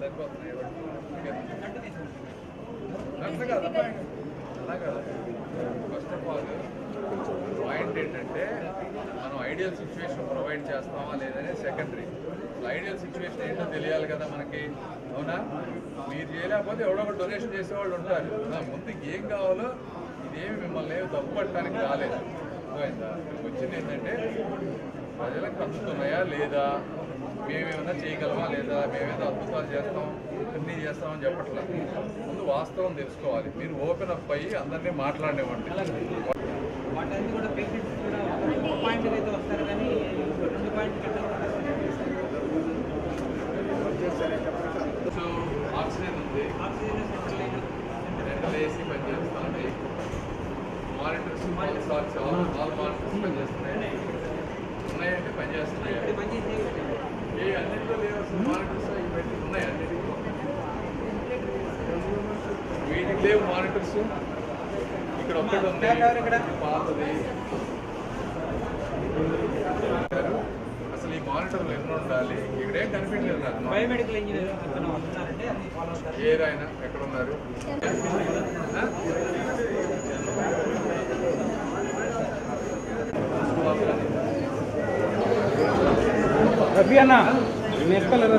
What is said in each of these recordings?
సరిపోతున్నాయి అంతే కదా అలా కదా ఫస్ట్ ఆఫ్ ఆల్ పాయింట్ ఏంటంటే మనం ఐడియల్ సిచ్యువేషన్ ప్రొవైడ్ చేస్తామా లేదనే సెకండరీ ఐడియల్ సిచ్యువేషన్ ఏంటో తెలియాలి కదా మనకి. అవునా? మీరు చేయలేకపోతే ఎవడో ఒకటి డొనేషన్ చేసేవాళ్ళు ఉంటారు. ముందు ఏం కావాలో ఇదేమి మిమ్మల్ని ఏమి తప్పుపట్టడానికి రాలేదు. వచ్చింది ఏంటంటే ప్రజలకు అందుతున్నాయా లేదా? మేమేమైనా చేయగలమా లేదా? మేమేదో అద్భుతాలు చేస్తాం అన్నీ చేస్తామని చెప్పట్లేదు ముందు వాస్తవం తెలుసుకోవాలి. మీరు ఓపెన్ అప్ అయ్యి అందరినీ మాట్లాడనివ్వండి. వాటన్ని కూడా పేషెంట్స్ కూడా ఒక పాయింట్ అయితే వస్తారు కానీ రెండు పాయింట్ కంటే సో ఆక్సిజన్ ఉంది. ఆక్సిజన్ సెంటర్ ఏసీ పనిచేస్తుంది. మానిటర్స్ సార్స్ ఆల్ మానిటర్స్ పనిచేస్తున్నాయి. ఉన్నాయంటే పనిచేస్తున్నాయి? ఏ అన్నింటిలో లేవు మానిటర్స్ ఇవి పెట్టి ఉన్నాయి అన్నిటికీ వీటికి లేవు మానిటర్స్ ఇక్కడ ఒక్కటి ఉంది ఎవరు ఇక్కడ? ఇది పాతది అసలు ఈ మానిటర్లు ఎన్ని ఉండాలి ఇక్కడేం కనిపించలేదు నాకు. బయోమెడికల్ ఇంజనీర్ అతను వస్తున్నారంటే అది ఫాలో అవుతారు. ఏదైనా ఎక్కడ ఉన్నారు? రవి అన్న నేర్చుకోలేరు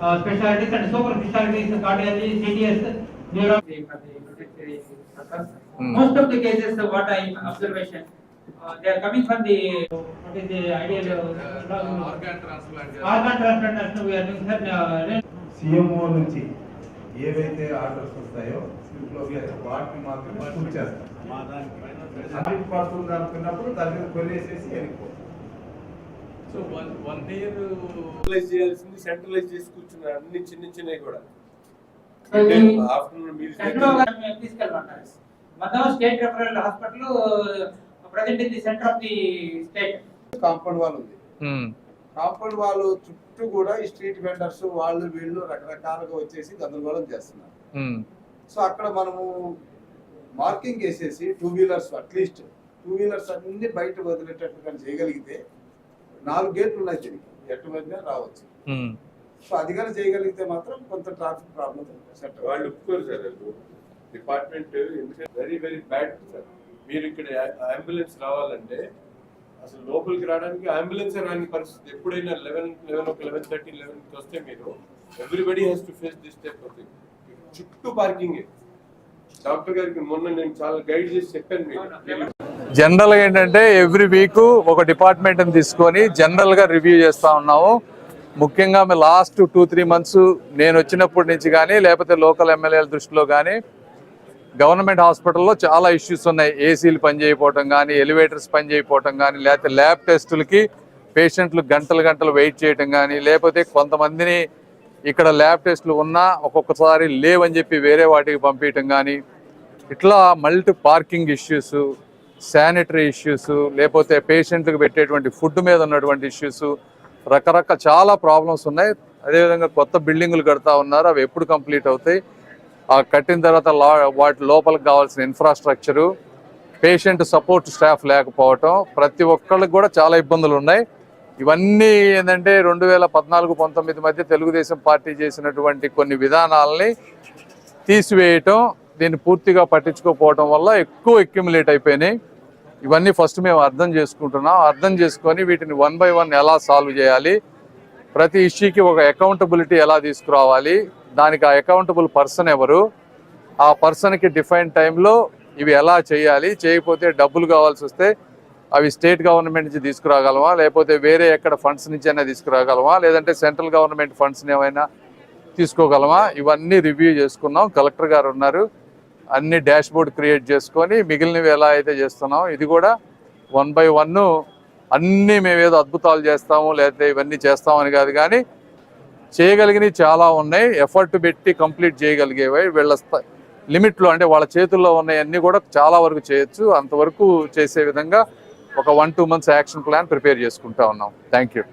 uh, specialties and super specialties, cardiology, CTS, neuro. Hmm. Most of the cases, uh, what I observation, uh, they are coming from the, what is the ideal, uh, organ transplant organ transplantation we are doing, sir, uh, CMO నుంచి ఏవైతే orders వస్తాయో వాటిని మాత్రమే పూర్తి చేస్తాం. Hundred percent అనుకున్నప్పుడు దాని మీద కొనేసేసి వెళ్ళిపోతాం. సో వన్ వన్ ఇయర్ చేయాల్సింది సెంట్రలైజ్ చేసి కూర్చున్నారు. అన్ని చిన్న చిన్నవి కూడా. ఆఫ్టర్నూన్ మొత్తం state referral hospital present in the centre of the state compound wall ఉంది. కాంపౌండ్ వాల్ చుట్టూ కూడా ఈ స్ట్రీట్ వెండర్స్ వాళ్ళు వీళ్ళు రకరకాలుగా వచ్చేసి గందరగోళం చేస్తున్నారు. సో అక్కడ మనము మార్కింగ్ వేసేసి two wheelers at least two wheelers అన్ని బయట వదిలేటట్టు కానీ చేయగలిగితే నాలుగు గేట్లు ఉన్నాయి దీనికి. ఎటు మధ్య రావచ్చు. సో అది కానీ చేయగలిగితే మాత్రం కొంత ట్రాఫిక్ ప్రాబ్లం సెట్ వాళ్ళు ఒప్పుకోరు sir department very very bad sir. మీరు ఇక్కడ అంబులెన్స్ రావాలంటే అసలు లోపలికి రావడానికి అంబులెన్స్ రాని పరిస్థితి. ఎప్పుడైనా లెవెన్ లెవెన్ ఒక లెవెన్ థర్టీ లెవెన్కి వస్తే మీరు everybody has to face this type of thing చుట్టూ పార్కింగే డాక్టర్ గారికి మొన్న నేను చాలా గైడ్ చేసి చెప్పాను మీకు. జనరల్గా ఏంటంటే ఎవ్రీ వీక్ ఒక డిపార్ట్మెంట్ తీసుకొని జనరల్గా రివ్యూ చేస్తా ఉన్నాము. ముఖ్యంగా లాస్ట్ టూ త్రీ మంత్స్ నేను వచ్చినప్పటి నుంచి కానీ లేకపోతే లోకల్ ఎమ్మెల్యేల దృష్టిలో కానీ గవర్నమెంట్ హాస్పిటల్లో చాలా ఇష్యూస్ ఉన్నాయి. ఏసీలు పనిచేయకపోవటం కానీ ఎలివేటర్స్ పనిచేయకపోవటం కానీ లేకపోతే ల్యాబ్ టెస్టులకి పేషెంట్లు గంటలు గంటలు వెయిట్ చేయటం కానీ లేకపోతే కొంతమందిని ఇక్కడ ల్యాబ్ టెస్టులు ఉన్నా ఒక్కొక్కసారి లేవని చెప్పి వేరే వాటికి పంపించటం కానీ ఇట్లా multi parking issues sanitary issues లేకపోతే పేషెంట్లకు పెట్టేటువంటి ఫుడ్ మీద ఉన్నటువంటి ఇష్యూస్ రకరకాల చాలా ప్రాబ్లమ్స్ ఉన్నాయి. అదేవిధంగా కొత్త బిల్డింగులు కడతా ఉన్నారు. అవి ఎప్పుడు కంప్లీట్ అవుతాయి. కట్టిన తర్వాత లా వాటి లోపలికి కావాల్సిన ఇన్ఫ్రాస్ట్రక్చరు పేషెంట్ సపోర్ట్ స్టాఫ్ లేకపోవటం ప్రతి ఒక్కళ్ళకి కూడా చాలా ఇబ్బందులు ఉన్నాయి. ఇవన్నీ ఏంటంటే రెండు వేల పద్నాలుగు పంతొమ్మిది మధ్య తెలుగుదేశం పార్టీ చేసినటువంటి కొన్ని విధానాలని తీసివేయటం దీన్ని పూర్తిగా పట్టించుకోకపోవడం వల్ల ఎక్కువ ఎక్యుములేట్ అయిపోయినాయి. ఇవన్నీ ఫస్ట్ మేము అర్థం చేసుకుంటున్నాం. అర్థం చేసుకొని వీటిని వన్ బై వన్ ఎలా సాల్వ్ చేయాలి? ప్రతి ఇష్యూకి ఒక అకౌంటబిలిటీ ఎలా తీసుకురావాలి? దానికి ఆ అకౌంటబుల్ పర్సన్ ఎవరు? ఆ పర్సన్కి డిఫైన్ టైంలో ఇవి ఎలా చేయాలి? చేయకపోతే డబ్బులు కావాల్సి వస్తే అవి స్టేట్ గవర్నమెంట్ నుంచి తీసుకురాగలమా? లేకపోతే వేరే ఎక్కడ ఫండ్స్ నుంచి అయినా తీసుకురాగలమా? లేదంటే సెంట్రల్ గవర్నమెంట్ ఫండ్స్ని ఏమైనా తీసుకోగలమా? ఇవన్నీ రివ్యూ చేసుకున్నాం. కలెక్టర్ గారు ఉన్నారు. అన్ని డాష్ బోర్డ్ క్రియేట్ చేసుకొని మిగిలినవి ఎలా అయితే చేస్తున్నాం ఇది కూడా వన్ బై వన్ అన్నీ మేమేదో అద్భుతాలు చేస్తాము లేకపోతే ఇవన్నీ చేస్తామని కాదు కానీ చేయగలిగినవి చాలా ఉన్నాయి. ఎఫర్ట్ పెట్టి కంప్లీట్ చేయగలిగేవి వీళ్ళ లిమిట్లో అంటే వాళ్ళ చేతుల్లో ఉన్నాయన్నీ కూడా చాలా వరకు చేయొచ్చు. అంతవరకు చేసే విధంగా ఒక one two months action plan prepare చేసుకుంటా ఉన్నాం. Thank you.